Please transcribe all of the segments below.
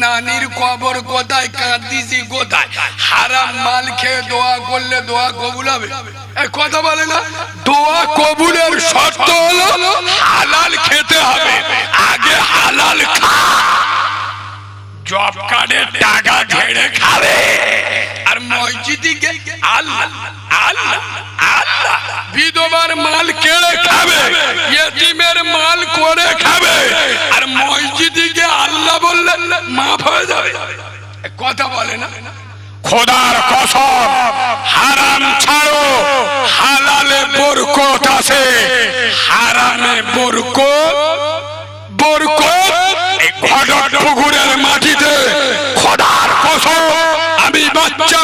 নানির কবর কোথায় কাঁদিছি কোথায়? হারাম মাল খেয়ে দোয়া করলে দোয়া কবুল হবে? কথা বলে না, দোয়া কবুলের শর্ত হলো, হালাল খেতে হবে, আগে হালাল খা। জব কার্ডের টাকা ঝেড়ে খাবে। আর বিধবার মাল কেড়ে খাবে ইয়েতিমের মাল করে খাবে, আর মসজিদিকে আল্লাহ বললেন, মাফ হয়ে যাবে। কথা বলে না। খোদার কসম, হারাম ছাড়ো, হালালে বরকত আছে। হারামে বরকত বরকত এই ঘটক পুকুরের মাটিতে। খোদার কসম, আমি বাচ্চা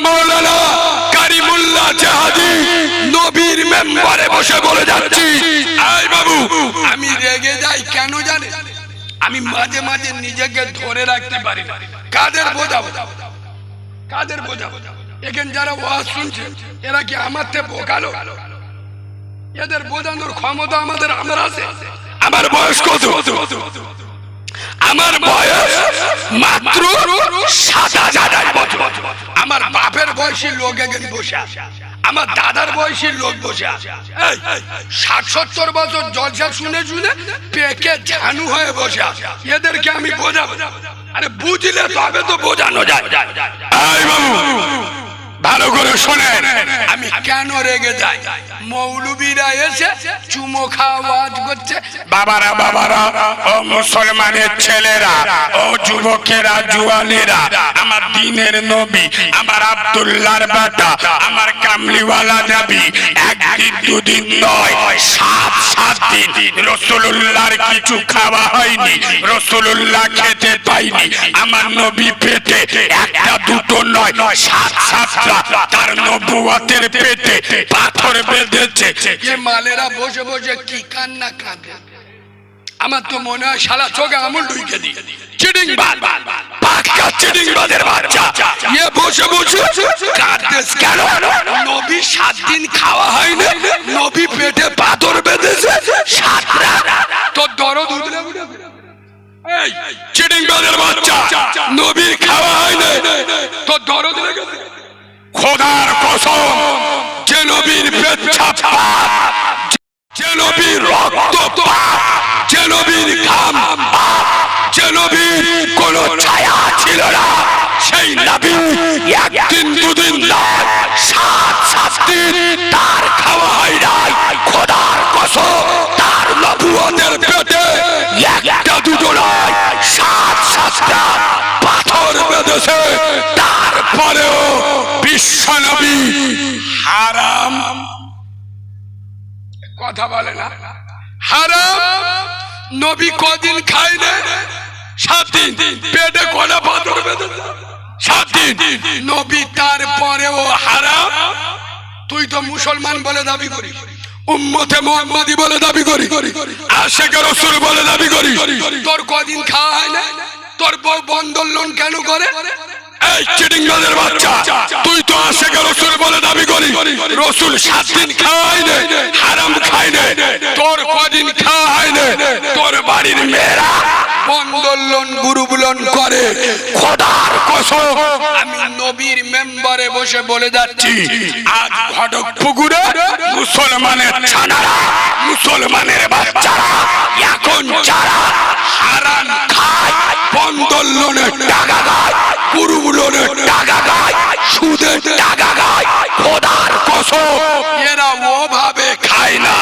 বসে বলে যাচ্ছি। আই বাবু আমি রেগে যাই কেন জানে? আমি মাঝে মাঝে নিজেকে ধরে রাখতে পারি না। কাদের বোঝাবো কাদের বোঝাবো এখানে যারা ওয়াজ শুনছে এরা কি আমার থেকে বোকালো? এদের বোঝানোর ক্ষমতা আমাদের আমার আছে। আমার বয়স কত? আমার বয়স মাত্র বাপের বয়সী লোক এখানে বসে আমার দাদার বয়সের লোক বসে ষাট, সত্তর বছর জলসা শুনে শুনে পেকে ঝানু হয়ে বসে এদেরকে আমি বোঝাবো। আরে বুঝলে তবে তো বোঝানো যায়। বাবু ভালো করে শোনেন। আমি কেন রেগে যাই? মৌলবীরা এসে চুমো খাওয়া ওয়াজ করছে। বাবারা বাবারা ও মুসলমানের ছেলেরা ও যুবকেরা জুয়ানেরা আমার দিনের নবী আমার আব্দুল্লাহর বেটা আমার কামলিওয়ালা নবী একদিন দুদিন নয় সাত সাত দিন রসুল্লাহর কিছু খাওয়া হয়নি রসুল্লাহ খেতে পাইনি। আমার নবী পেটে একটা দুটো নয় সাত সাত সাতটা তার নবুয়াতের পেটে পাথর বেঁধেছে। যে মালেরা বসে বসে কি কান্না কাঁদে। আমার তো মনে হয় শালা চোখে আমল ঢুকে দি চিডিং বাদ পাক্কা চিডিং বাদের বাচ্চা। ইয়ে বসে বসে কাঁদতেস কেন? নবী সাত দিন খাওয়া হয়নি নবী পেটে পাথর বেঁধেছে। সাত তোর দরদ উঠলে উঠে চিডিং বাদের বাচ্চা নবীর খাওয়া হয়নি। তোর দরদ লেগেছে খোদার কসম, যে নবীর পেচ্ছাপ যে নবীর রক্ত যে নবীর ঘাম যে নবীর কোন ছায়া ছিল না, সেই নবী একদিন, দুদিন নয় সাত সাত দিন তার খাওয়া হয় নাই। খোদার কসম, তার নবুয়তের পেটে একটা দুটো নয় সাত, সাতটা বলে তারপরেও হারাম। তুই তো মুসলমান বলে দাবি করি উম্মতে মোহাম্মদী বলে দাবি করি আশেখ বলে দাবি করি তোর কদিন খাওয়া হয় না? তোর বন্দর লোন কেন করে? এই চিটিংবাজের বাচ্চা, তুই তো আশেখ রসুল বলে দাবি করি। রসুল সাত দিন খাওয়াই নে হারাম খাই নে তোর কদিন খাওয়া হয় না তোর বাড়ির মেয়েরা বন্দর লোন গ্রুপ লোন করে। খোদার কসম, আমি নবীর মেম্বারে বসে বলে যাচ্ছি, আজ ঘটক পুকুরে মুসলমানের ছানারা, মুসলমানের বাচ্চারা, এখন যারা হারাম খায় বন্দর লোনের টাকা গায় গ্রুপ লোনের টাকা সুদের টাকা খোদার কসম, এরা ওভাবে খায় না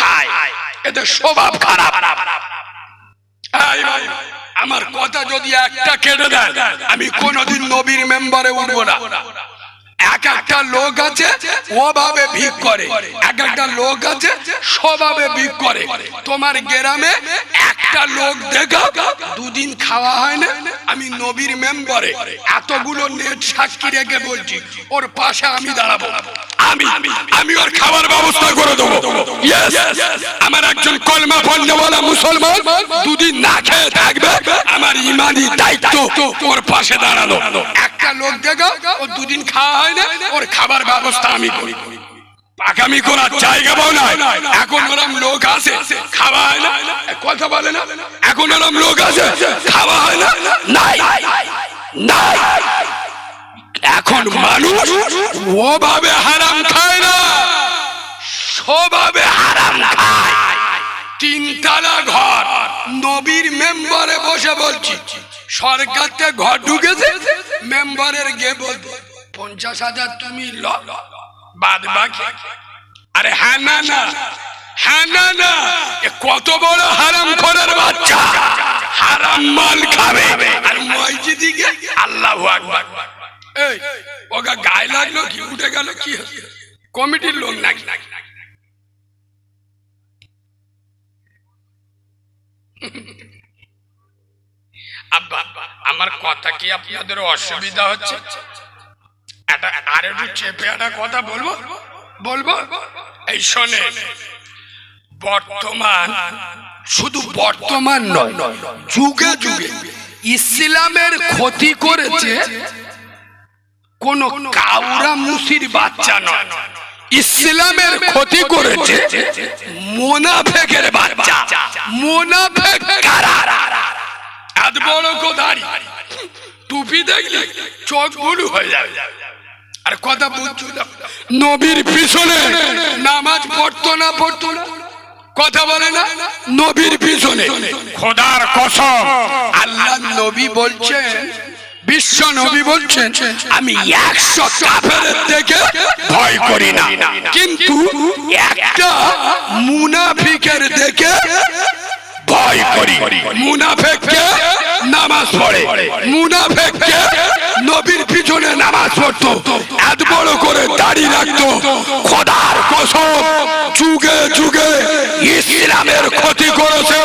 খায়। এদের স্বভাব খারাপ। আমার কথা যদি একটা কেটে দেয় আমি কোনোদিন নবীর মেম্বারে উঠবো না। এক একটা লোক আছে, ওভাবে ভিক করে। এক একটা লোক আছে, স্বভাবে ভিক করে। তোমার গ্রামে একটা লোক দেখা দুদিন খাওয়া হয় না আমি নবীর মেম্বারে এতগুলো নেট সাক্ষী রেখে বলছি, ওর পাশে আমি দাঁড়াবো। আমি আমি ওর খাবার ব্যবস্থা করে দেবো! আমার একজন কলমা পণ্যওয়ালা মুসলমান দুদিন না খেয়ে থাকবে, আমার ইমানি দায়িত্ব ওর পাশে দাঁড়ানো একটা লোক দেখা ও দুদিন খাওয়া হয় না ওর খাবার ব্যবস্থা আমি করি। আগামী করার জায়গা পাও না এখন ওরম লোক আছে, খাওয়া হয় না কথা বলে না। এখন ওরম লোক আছে, খাওয়া হয় না, নাই নাই। এখন মানুষ ওভাবে হারাম খায় না স্বভাবে হারাম খায়। তিনতলা ঘর, নবীর মেম্বারে বসে বলছি সরকার থেকে ঘর ঢুকেছে, মেম্বারের গে বলবে পঞ্চাশ হাজার তুমি ল বাদ বাকি। আরে হ্যাঁ না না হ্যাঁ না না এ কত বড় হারাম করার বাচ্চা। হারাম মাল খাবে। আর মসজিদিকে আল্লাহ আকবার। এই, ওগা গায়ে লাগল কি, উঠে গেল কি? কমিটির লোক নাকি? আব্বা, আমার কথা কি আপনাদের অসুবিধা হচ্ছে? একটা আর একটু চেপে একটা কথা বলব? বলব? এই শোনে, বর্তমান শুধু বর্তমান নয়, যুগে যুগে ইসলামের ক্ষতি করেছে কোন কাউরা মুসির বাচ্চা নয়, ইসলামের ক্ষতি করেছে মোনাফেকের বাচ্চা, মোনাফেক এত বড় কোদারি টুপি দেখলে চোখ বুলু হয়ে যাবে। আর কথা বুঝছ না। নবীর পিছনে নামাজ পড়তো না পড়তো না? কথা বলে না? নবীর পিছনে। খোদার কসম। আল্লাহ নবী বলছেন বিশ্ব নবী বলছেন আমি একশো কাফের থেকে ভয় করি না। কিন্তু একটা মুনাফিকের দেখে ভয় করি। মুনাফেককে নামাজ পড়ে। মুনাফেককে নবীর পিছনে নামাজ পড়তো। এত বড় করে দাড়ি রাখতো। খোদার কসম, যুগে যুগে ইসলামের ক্ষতি করেছে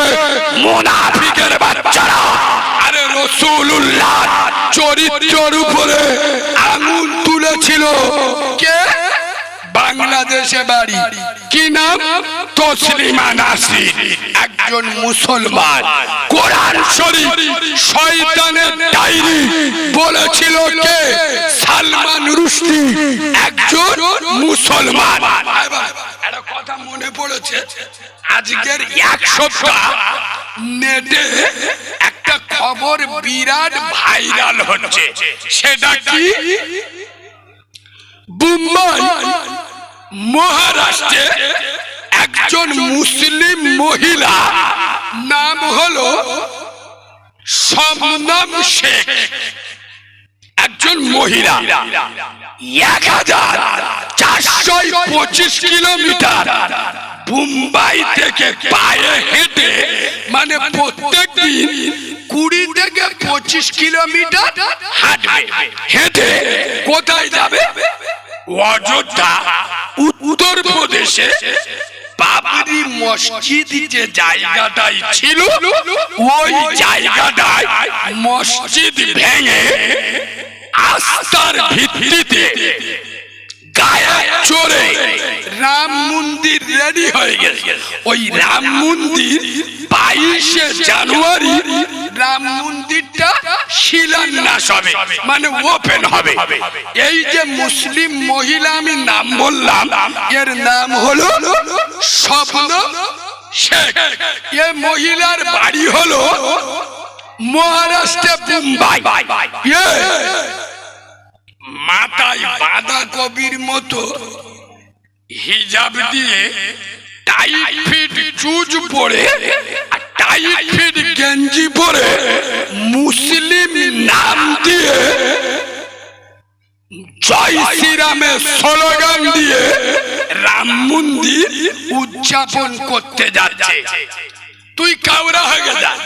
মুনাফিকের বাচ্চারা। আরে রসুল্লাহ চরিত্রের উপরে আঙুল তুলেছিল। কে? বাংলাদেশে বাড়ি। কি নাম? তসলিমা নাসির। একজন মুসলমান। কোরআন শরীফ শয়তানের ডায়েরি। বলেছিল কে? সালমান রুশদি, একজন মুসলমান। একটা কথা মনে পড়েছে। আজকের এক সপ্তাহ নেটে একটা খবর বিরাট ভাইরাল হচ্ছে। সেটা কি? মুম্বাই মহারাষ্ট্রে একজন মুসলিম মহিলা, নাম হলো শবনম শেখ। একজন মহিলা, এক হাজার চারশো পঁচিশ কিলোমিটার মুম্বাই থেকে পায়ে হেঁটে মানে প্রত্যেক দিন কুড়ি থেকে পঁচিশ কিলোমিটার হাঁটবে। হেঁটে কোথায় যাবে? অযোধ্যা। উত্তর প্রদেশে বাবরি মসজিদ যে জায়গাটাই ছিল ওই জায়গাটায় মসজিদ ভেঙে আস্থার ভিত্তিতে চড়ে রাম হয়ে গেছে। ওই রাম মন্দির বাইশে জানুয়ারি রাম মন্দিরটা শিলান্যাস হবে মানে ওপেন হবে। এই যে মুসলিম মহিলা, আমি নাম বললাম, এর নাম হলো স্বপ্ন শেখ। এ মহিলার বাড়ি হলো মহারাষ্ট্রে, মুম্বাই। মাথায় বাঁধা কবির মতো হিজাব দিয়ে টাইট চুজ পরে টাইট গেঞ্জি পরে মুসলিম নাম দিয়ে জয় শ্রীরামের স্লোগান দিয়ে রাম মন্দির উদযাপন করতে যাচ্ছে। তুই কাউরা হয়ে যা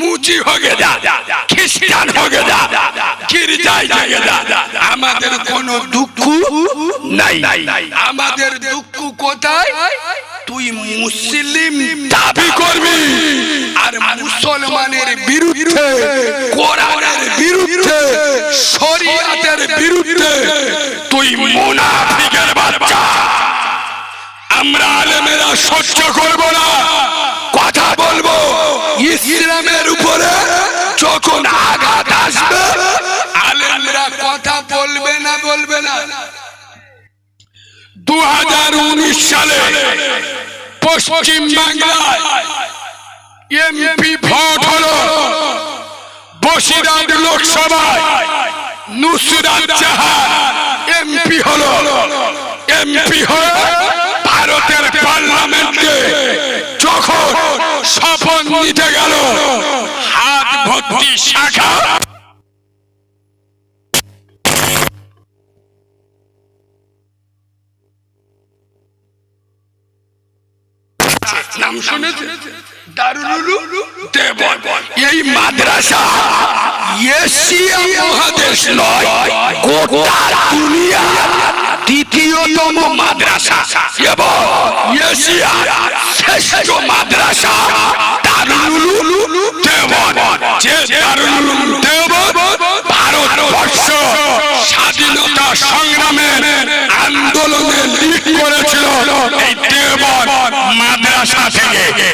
মুচি হয়ে যা খ্রিস্টান হয়ে যা গির্জায় হয়ে যা আমাদের কোনো দুঃখ নাই। আমাদের দুঃখ কোথায়? তুই মুসলিম দাবি করবি আর মুসলমানের বিরুদ্ধে, কোরআনের বিরুদ্ধে, শরীয়তের বিরুদ্ধে তুই মুনাফিকের বাচ্চা। আমরা আলেমেরা সহ্য করব না। ইসলামের উপরে যখন আঘাত আসবে, আলেমরা কথা বলবে না বলবে না। দু হাজার উনিশ সালে পশ্চিম বাংলায় হলো লোকসভায়। ভারতের পার্লামেন্টে যখন শপথ নিতে গেল। হাত ভর্তি শাখা। মাদ্রাসা এশিয়া মহাদেশ নয়, গোটা দুনিয়া দ্বিতীয়তম মাদ্রাসা। এবং এশিয়া মাদ্রাসা দারুল দেবন যে দারুল ভারতবর্ষ স্বাধীনতা সংগ্রামে আন্দোলনে লিড করেছিল এই মাদ্রাসা থেকে